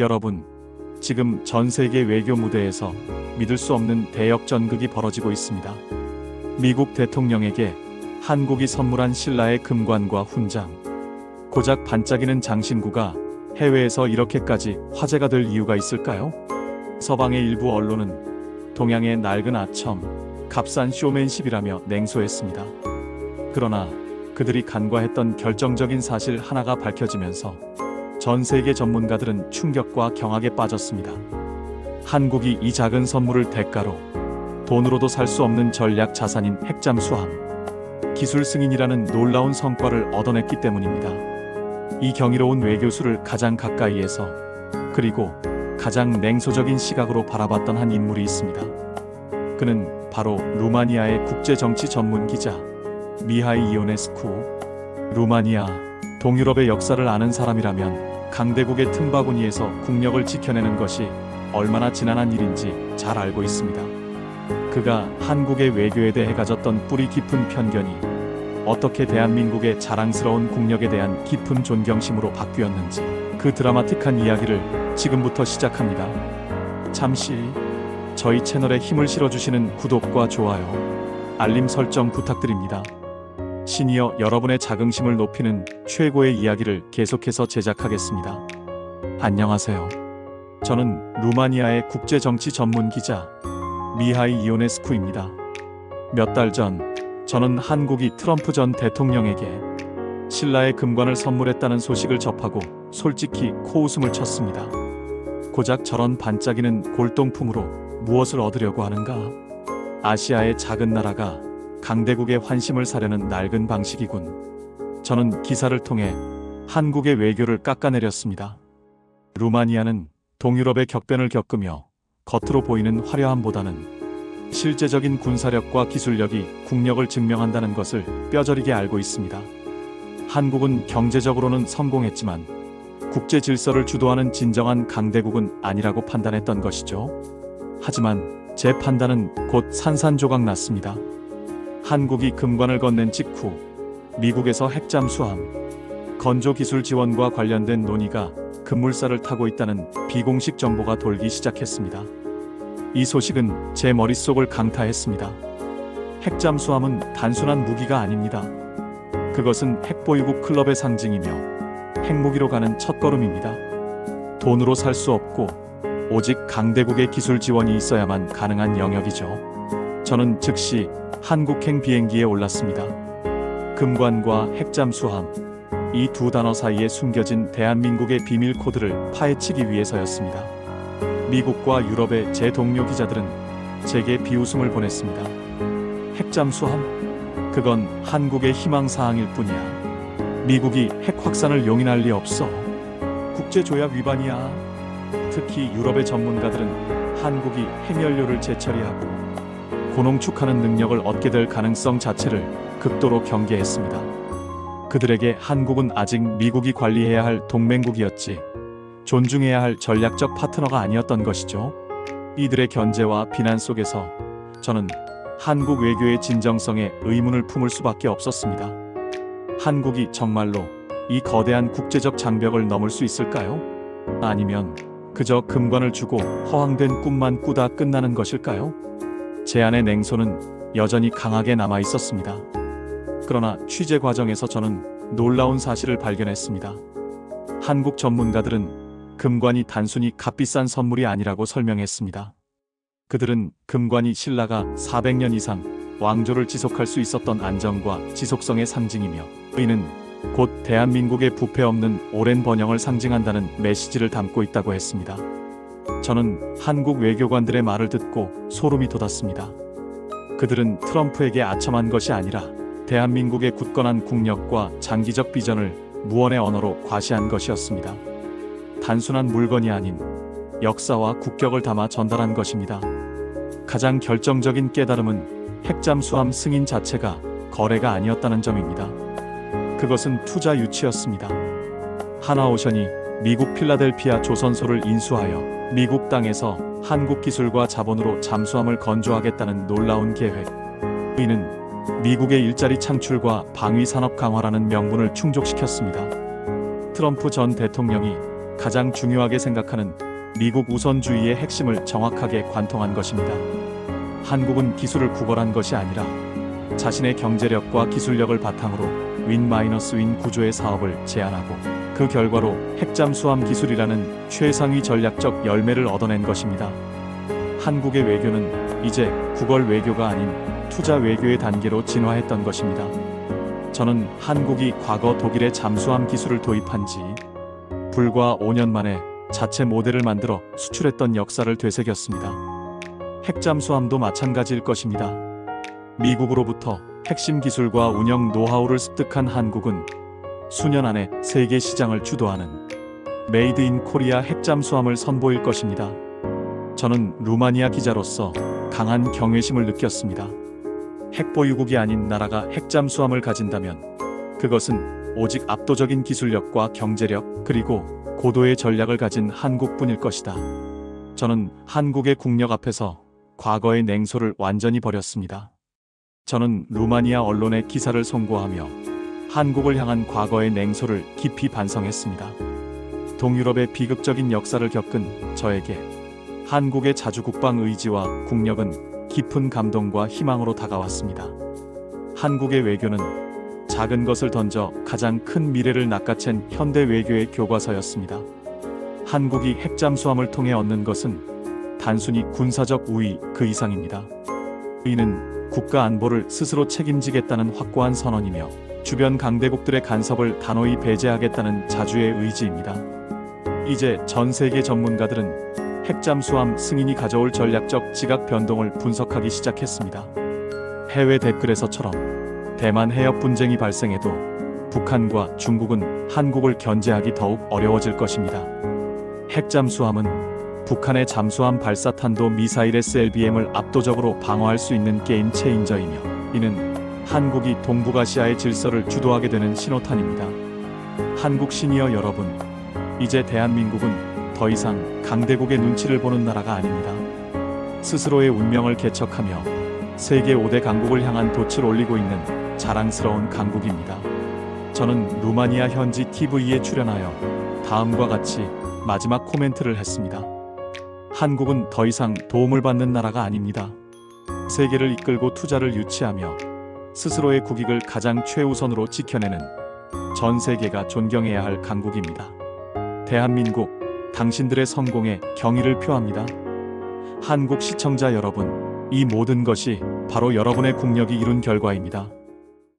여러분, 지금 전 세계 외교 무대에서 믿을 수 없는 대역전극이 벌어지고 있습니다. 미국 대통령에게 한국이 선물한 신라의 금관과 훈장, 고작 반짝이는 장신구가 해외에서 이렇게까지 화제가 될 이유가 있을까요? 서방의 일부 언론은 동양의 낡은 아첨, 값싼 쇼맨십이라며 냉소했습니다. 그러나 그들이 간과했던 결정적인 사실 하나가 밝혀지면서 전 세계 전문가들은 충격과 경악에 빠졌습니다. 한국이 이 작은 선물을 대가로 돈으로도 살 수 없는 전략 자산인 핵잠수함, 기술 승인이라는 놀라운 성과를 얻어냈기 때문입니다. 이 경이로운 외교수를 가장 가까이에서 그리고 가장 냉소적인 시각으로 바라봤던 한 인물이 있습니다. 그는 바로 루마니아의 국제정치 전문 기자 미하이 이오네스쿠. 루마니아, 동유럽의 역사를 아는 사람이라면 강대국의 틈바구니에서 국력을 지켜내는 것이 얼마나 지난한 일인지 잘 알고 있습니다. 그가 한국의 외교에 대해 가졌던 뿌리 깊은 편견이 어떻게 대한민국의 자랑스러운 국력에 대한 깊은 존경심으로 바뀌었는지 그 드라마틱한 이야기를 지금부터 시작합니다. 잠시 저희 채널에 힘을 실어주시는 구독과 좋아요, 알림 설정 부탁드립니다. 시니어 여러분의 자긍심을 높이는 최고의 이야기를 계속해서 제작하겠습니다. 안녕하세요. 저는 루마니아의 국제정치 전문 기자 미하이 이오네스쿠입니다. 몇 달 전, 저는 한국이 트럼프 전 대통령에게 신라의 금관을 선물했다는 소식을 접하고 솔직히 코웃음을 쳤습니다. 고작 저런 반짝이는 골동품으로 무엇을 얻으려고 하는가? 아시아의 작은 나라가 강대국의 환심을 사려는 낡은 방식이군. 저는 기사를 통해 한국의 외교를 깎아내렸습니다. 루마니아는 동유럽의 격변을 겪으며 겉으로 보이는 화려함보다는 실제적인 군사력과 기술력이 국력을 증명한다는 것을 뼈저리게 알고 있습니다. 한국은 경제적으로는 성공했지만 국제 질서를 주도하는 진정한 강대국은 아니라고 판단했던 것이죠. 하지만 제 판단은 곧 산산조각 났습니다. 한국이 금관을 건넨 직후 미국에서 핵잠수함, 건조 기술 지원과 관련된 논의가 급물살을 타고 있다는 비공식 정보가 돌기 시작했습니다. 이 소식은 제 머릿속을 강타했습니다. 핵잠수함은 단순한 무기가 아닙니다. 그것은 핵보유국 클럽의 상징이며 핵무기로 가는 첫걸음입니다. 돈으로 살 수 없고 오직 강대국의 기술 지원이 있어야만 가능한 영역이죠. 저는 즉시 한국행 비행기에 올랐습니다. 금관과 핵잠수함 이 두 단어 사이에 숨겨진 대한민국의 비밀 코드를 파헤치기 위해서였습니다. 미국과 유럽의 제 동료 기자들은 제게 비웃음을 보냈습니다. 핵잠수함? 그건 한국의 희망 사항일 뿐이야. 미국이 핵 확산을 용인할 리 없어. 국제 조약 위반이야. 특히 유럽의 전문가들은 한국이 핵연료를 재처리하고 고농축하는 능력을 얻게 될 가능성 자체를 극도로 경계했습니다. 그들에게 한국은 아직 미국이 관리해야 할 동맹국이었지 존중해야 할 전략적 파트너가 아니었던 것이죠. 이들의 견제와 비난 속에서 저는 한국 외교의 진정성에 의문을 품을 수밖에 없었습니다. 한국이 정말로 이 거대한 국제적 장벽을 넘을 수 있을까요? 아니면 그저 금관을 주고 허황된 꿈만 꾸다 끝나는 것일까요? 제 안의 냉소는 여전히 강하게 남아 있었습니다. 그러나 취재 과정에서 저는 놀라운 사실을 발견했습니다. 한국 전문가들은 금관이 단순히 값비싼 선물이 아니라고 설명했습니다. 그들은 금관이 신라가 400년 이상 왕조를 지속할 수 있었던 안정과 지속성의 상징이며 이는 곧 대한민국의 부패 없는 오랜 번영을 상징한다는 메시지를 담고 있다고 했습니다. 저는 한국 외교관들의 말을 듣고 소름이 돋았습니다. 그들은 트럼프에게 아첨한 것이 아니라 대한민국의 굳건한 국력과 장기적 비전을 무언의 언어로 과시한 것이었습니다. 단순한 물건이 아닌 역사와 국격을 담아 전달한 것입니다. 가장 결정적인 깨달음은 핵잠수함 승인 자체가 거래가 아니었다는 점입니다. 그것은 투자 유치였습니다. 하나오션이 미국 필라델피아 조선소를 인수하여 미국 땅에서 한국 기술과 자본으로 잠수함을 건조하겠다는 놀라운 계획. 이는 미국의 일자리 창출과 방위 산업 강화라는 명분을 충족시켰습니다. 트럼프 전 대통령이 가장 중요하게 생각하는 미국 우선주의의 핵심을 정확하게 관통한 것입니다. 한국은 기술을 구걸한 것이 아니라 자신의 경제력과 기술력을 바탕으로 윈-윈 구조의 사업을 제안하고 그 결과로 핵잠수함 기술이라는 최상위 전략적 열매를 얻어낸 것입니다. 한국의 외교는 이제 구걸 외교가 아닌 투자 외교의 단계로 진화했던 것입니다. 저는 한국이 과거 독일의 잠수함 기술을 도입한 지 불과 5년 만에 자체 모델을 만들어 수출했던 역사를 되새겼습니다. 핵잠수함도 마찬가지일 것입니다. 미국으로부터 핵심 기술과 운영 노하우를 습득한 한국은 수년 안에 세계 시장을 주도하는 메이드 인 코리아 핵잠수함을 선보일 것입니다. 저는 루마니아 기자로서 강한 경외심을 느꼈습니다. 핵보유국이 아닌 나라가 핵잠수함을 가진다면 그것은 오직 압도적인 기술력과 경제력 그리고 고도의 전략을 가진 한국뿐일 것이다. 저는 한국의 국력 앞에서 과거의 냉소를 완전히 버렸습니다. 저는 루마니아 언론의 기사를 송고하며 한국을 향한 과거의 냉소를 깊이 반성했습니다. 동유럽의 비극적인 역사를 겪은 저에게 한국의 자주 국방 의지와 국력은 깊은 감동과 희망으로 다가왔습니다. 한국의 외교는 작은 것을 던져 가장 큰 미래를 낚아챈 현대 외교의 교과서였습니다. 한국이 핵잠수함을 통해 얻는 것은 단순히 군사적 우위 그 이상입니다. 이는 국가 안보를 스스로 책임지겠다는 확고한 선언이며 주변 강대국들의 간섭을 단호히 배제하겠다는 자주의 의지입니다. 이제 전 세계 전문가들은 핵잠수함 승인이 가져올 전략적 지각 변동을 분석하기 시작했습니다. 해외 댓글에서처럼 대만 해협 분쟁이 발생해도 북한과 중국은 한국을 견제하기 더욱 어려워질 것입니다. 핵잠수함은 북한의 잠수함 발사탄도 미사일 SLBM을 압도적으로 방어할 수 있는 게임 체인저이며 이는 한국이 동북아시아의 질서를 주도하게 되는 신호탄입니다. 한국 시니어 여러분, 이제 대한민국은 더 이상 강대국의 눈치를 보는 나라가 아닙니다. 스스로의 운명을 개척하며 세계 5대 강국을 향한 돛을 올리고 있는 자랑스러운 강국입니다. 저는 루마니아 현지 TV에 출연하여 다음과 같이 마지막 코멘트를 했습니다. 한국은 더 이상 도움을 받는 나라가 아닙니다. 세계를 이끌고 투자를 유치하며 스스로의 국익을 가장 최우선으로 지켜내는 전 세계가 존경해야 할 강국입니다. 대한민국, 당신들의 성공에 경의를 표합니다. 한국 시청자 여러분, 이 모든 것이 바로 여러분의 국력이 이룬 결과입니다.